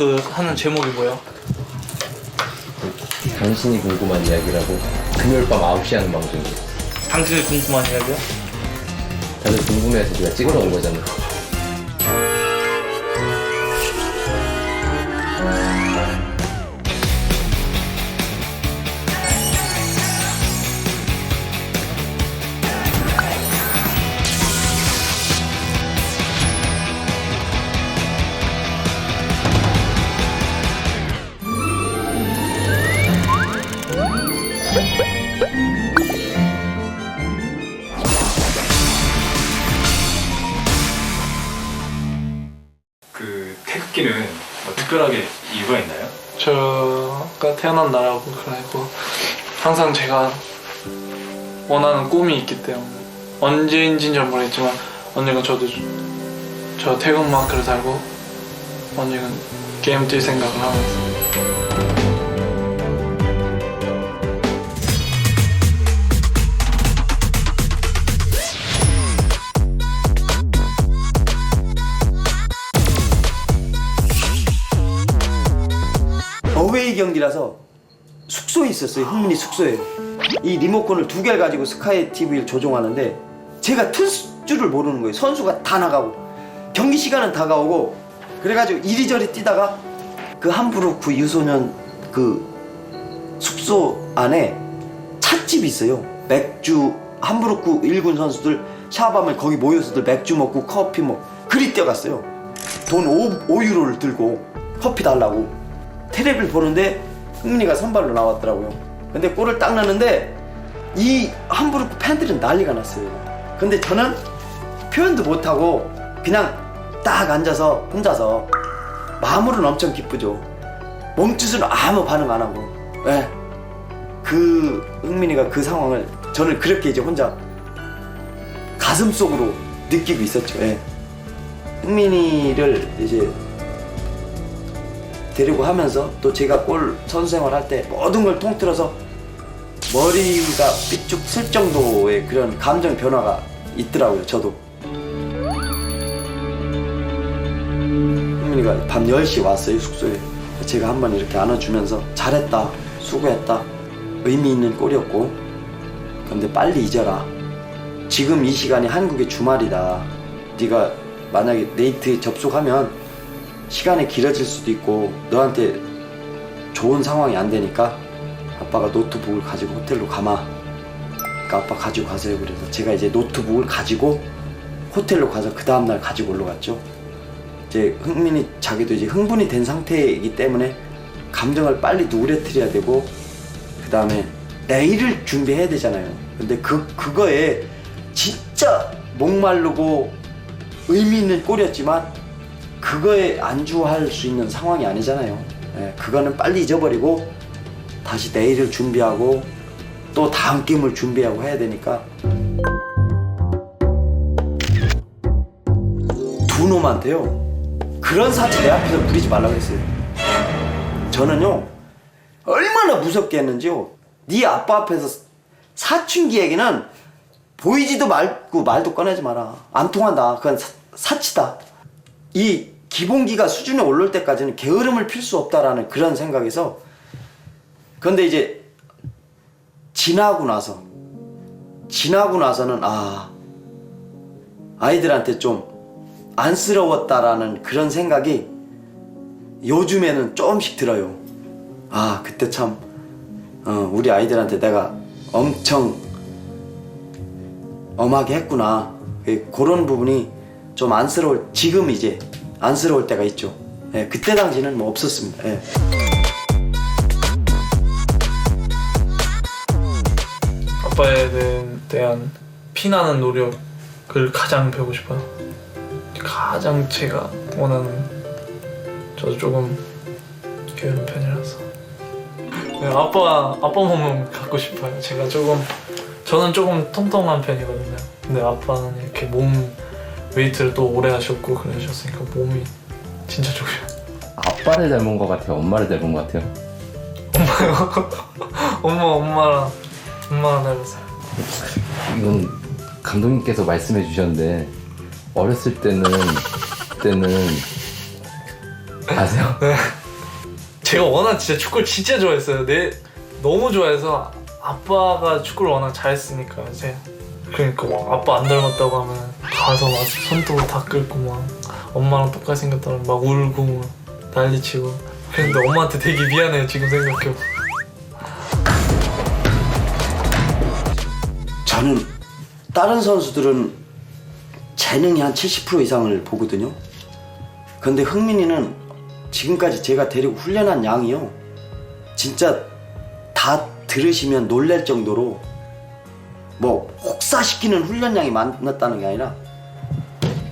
그 하는 제목이 뭐야? 당신이 궁금한 이야기라고 금요일 밤 9시에 하는 방송이에요. 당신이 궁금한 이야기야? 다들 궁금해서 제가 찍으러 온 거잖아. 그 태극기는 뭐 특별하게 이유가 있나요? 저가 태어난 나라고 그리고 항상 제가 원하는 꿈이 있기 때문에 언제인지는 잘 모르겠지만 언젠가 저도 저 태국 마크를 달고 언젠가 게임 뛸 생각을 하면서 어웨이 경기라서 숙소에 있었어요. 흥민이 숙소에. 이 리모컨을 두 개를 가지고 스카이 TV를 조종하는데 제가 틀 줄을 모르는 거예요. 선수가 다 나가고 경기 시간은 다가오고 그래가지고 이리저리 뛰다가 그 함부르크 유소년 그 숙소 안에 찻집이 있어요. 맥주 함부르크 일군 선수들 샤밤을 거기 모여서들 맥주 먹고 커피 먹 그리 뛰어갔어요. 돈 5, 5유로를 들고 커피 달라고 테레비를 보는데 흥민이가 선발로 나왔더라고요. 근데 골을 딱 넣는데 이 함부르크 팬들은 난리가 났어요. 근데 저는 표현도 못하고 그냥 딱 앉아서 혼자서 마음으로는 엄청 기쁘죠. 몸짓으로 아무 반응 안 하고. 예. 그 흥민이가 그 상황을 저는 그렇게 이제 혼자 가슴 속으로 느끼고 있었죠. 예. 흥민이를 이제 데리고 하면서 또 제가 골 선수 생활 할때 모든 걸 통틀어서 머리가 삐쭉 쓸 정도의 그런 감정 변화가 있더라고요, 저도. 흥민이가 밤 10시 왔어요, 숙소에. 제가 한 번 이렇게 안아주면서 잘했다, 수고했다, 의미 있는 골이었고, 근데 빨리 잊어라. 지금 이 시간이 한국의 주말이다. 네가 만약에 네이트 접속하면 시간이 길어질 수도 있고 너한테 좋은 상황이 안 되니까 아빠가 노트북을 가지고 호텔로 가마. 그러니까 아빠 가지고 가세요. 그래서 제가 이제 노트북을 가지고 호텔로 가서 그 다음날 가지고 올라갔죠. 이제 흥민이 자기도 이제 흥분이 된 상태이기 때문에 감정을 빨리 누그러뜨려야 되고 그 다음에 내일을 준비해야 되잖아요. 근데 그 그거에 진짜 목마르고 의미 있는 골이었지만 그거에 안주할 수 있는 상황이 아니잖아요. 예, 그거는 빨리 잊어버리고 다시 내일을 준비하고 또 다음 게임을 준비하고 해야 되니까 두 놈한테요 그런 사치 내 앞에서 부리지 말라고 했어요. 저는요 얼마나 무섭게 했는지요. 네 아빠 앞에서 사춘기 얘기는 보이지도 말고 말도 꺼내지 마라. 안 통한다. 그건 사, 사치다. 이 기본기가 수준에 오를 때까지는 게으름을 필 수 없다라는 그런 생각에서 그런데 이제 지나고 나서 지나고 나서는 아 아이들한테 좀 안쓰러웠다라는 그런 생각이 요즘에는 조금씩 들어요. 아 그때 참 어, 우리 아이들한테 내가 엄청 엄하게 했구나. 그- 그런 부분이 좀 안쓰러울 지금 이제 안쓰러울 때가 있죠. 예, 그때 당시는 뭐 없었습니다. 예. 아빠에 대한- 피나는 노력을 가장 배우고 싶어요. 가장 제가 원하는 저도 조금 게으른 편이라서 네, 아빠 아빠 몸은 갖고 싶어요. 제가 조금 저는 조금 통통한 편이거든요. 근데 아빠는 이렇게 몸 웨이트를 또 오래 하셨고 그러셨으니까 몸이 진짜 좋아요. 아빠를 닮은 것 같아요? 엄마를 닮은 것 같아요? 엄마 엄마랑 엄마랑 닮았어요. 이건 감독님께서 말씀해 주셨는데 어렸을 때는 때는 아세요? 제가 워낙 진짜 축구를 진짜 좋아했어요. 내 너무 좋아해서 아빠가 축구를 워낙 잘했으니까 이제 그러니까 막 아빠 안 닮았다고 하면 가서 막 손톱 다 긁고 막 엄마랑 똑같이 생겼다고 막 울고 막 난리치고 그랬는데 엄마한테 되게 미안해요 지금 생각해보 저는 다른 선수들은 재능이 한 70% 이상을 보거든요. 근데 흥민이는 지금까지 제가 데리고 훈련한 양이요. 진짜 다 들으시면 놀랄 정도로 뭐 혹사시키는 훈련량이 많았다는 게 아니라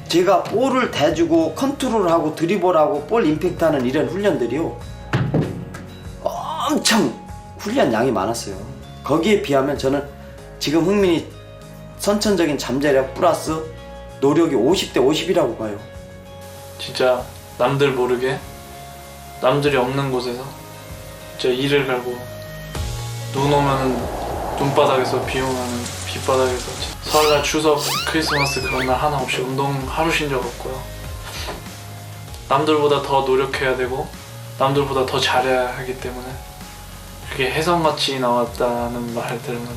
제가 볼을 대주고 컨트롤하고 드리블하고 볼 임팩트하는 이런 훈련들이요. 엄청 훈련량이 많았어요. 거기에 비하면 저는 지금 흥민이 선천적인 잠재력 플러스 노력이 50대 50이라고 봐요. 진짜 남들 모르게 남들이 없는 곳에서 진짜 이를 갈고 눈 오면은 눈바닥에서 비 오면은 빗바닥에서 설날 추석 크리스마스 그런 날 하나 없이 운동 하루 쉰 적 없고요 남들보다 더 노력해야 되고 남들보다 더 잘해야 하기 때문에 그게 혜성같이 나왔다는 말 들으면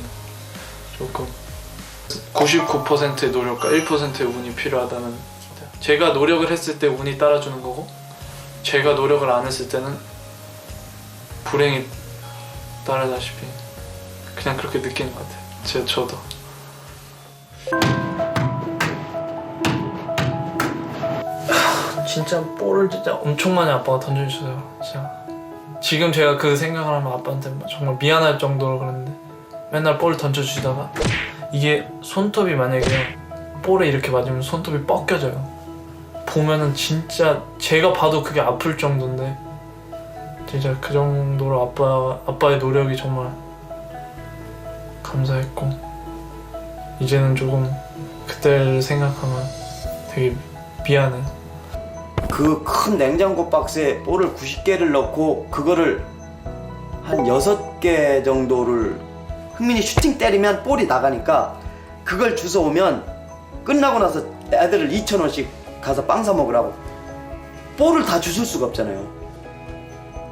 조금 99%의 노력과 1%의 운이 필요하다는 제가 노력을 했을 때 운이 따라주는 거고 제가 노력을 안 했을 때는 불행이 따르다시피 그냥 그렇게 느끼는 것 같아요. 제 저도. 하, 진짜 볼을 진짜 엄청 많이 아빠가 던져주셔요. 진짜. 지금 제가 그 생각을 하면 아빠한테 정말 미안할 정도로 그랬는데 맨날 볼 던져주시다가 이게 손톱이 만약에 볼에 이렇게 맞으면 손톱이 뻗겨져요. 보면은 진짜 제가 봐도 그게 아플 정도인데 진짜 그 정도로 아빠 아빠의 노력이 정말 감사했고 이제는 조금 그때를 생각하면 되게 미안해. 그 큰 냉장고 박스에 볼을 90개를 넣고 그거를 한 6개 정도를 흥민이 슈팅 때리면 볼이 나가니까 그걸 주워 오면 끝나고 나서 애들을 2,000원씩 가서 빵 사 먹으라고 볼을 다 주술 수가 없잖아요.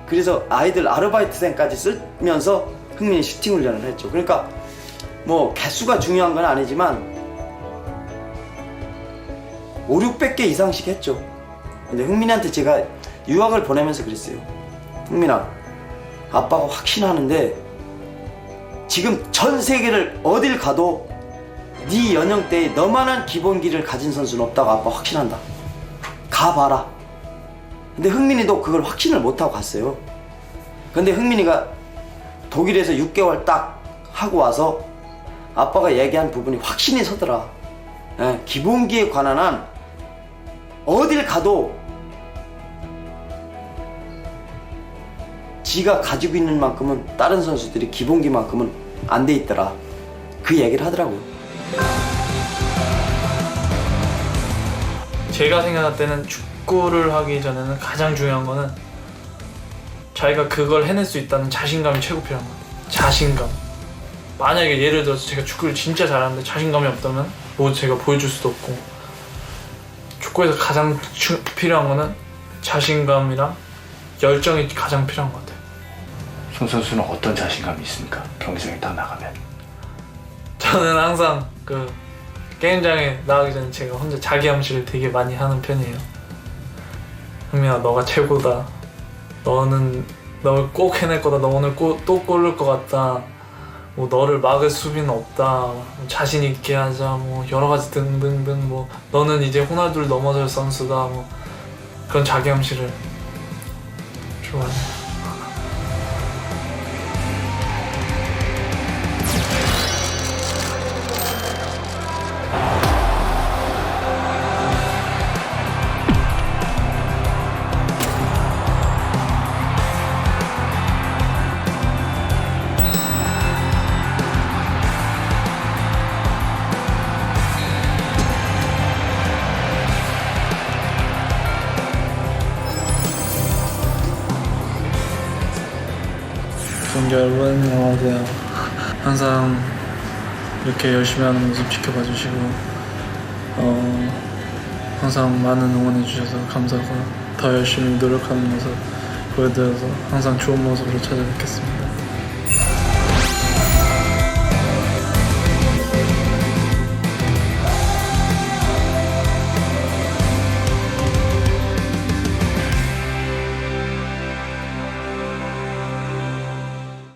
그래서 아이들 아르바이트생까지 쓰면서 흥민이 슈팅 훈련을 했죠. 그러니까 뭐 개수가 중요한 건 아니지만 5, 600개 이상씩 했죠. 근데 흥민이한테 제가 유학을 보내면서 그랬어요. 흥민아, 아빠가 확신하는데 지금 전 세계를 어딜 가도 네 연령대에 너만한 기본기를 가진 선수는 없다고 아빠 확신한다. 가봐라. 근데 흥민이도 그걸 확신을 못하고 갔어요. 근데 흥민이가 독일에서 6개월 딱 하고 와서 아빠가 얘기한 부분이 확신이 서더라. 예, 기본기에 관한 한 어딜 가도 지가 가지고 있는 만큼은 다른 선수들이 기본기만큼은 안 돼 있더라. 그 얘기를 하더라고요. 제가 생각할 때는 축구를 하기 전에는 가장 중요한 거는 자기가 그걸 해낼 수 있다는 자신감이 최고 필요한 거예요. 자신감. 만약에 예를 들어서 제가 축구를 진짜 잘하는데 자신감이 없다면 뭐 제가 보여줄 수도 없고 축구에서 가장 주- 필요한 거는 자신감이랑 열정이 가장 필요한 것 같아요. 손 선수는 어떤 자신감이 있습니까? 경기장에 딱 나가면 저는 항상 그 게임장에 나가기 전에 제가 혼자 자기 암시를 되게 많이 하는 편이에요. 흥민아, 너가 최고다. 너는 너꼭 해낼 거다. 너 오늘 꼭, 또 골을 것 같다. 뭐 너를 막을 수비는 없다. 뭐 자신 있게 하자. 뭐 여러 가지 등등등. 뭐 너는 이제 호날두를 넘어설 선수다. 뭐 그런 자기 암시를 좋아해요. 여러분 안녕하세요. 항상 이렇게 열심히 하는 모습 지켜봐 주시고 어, 항상 많은 응원해 주셔서 감사하고요. 더 열심히 노력하는 모습 보여드려서 항상 좋은 모습으로 찾아뵙겠습니다.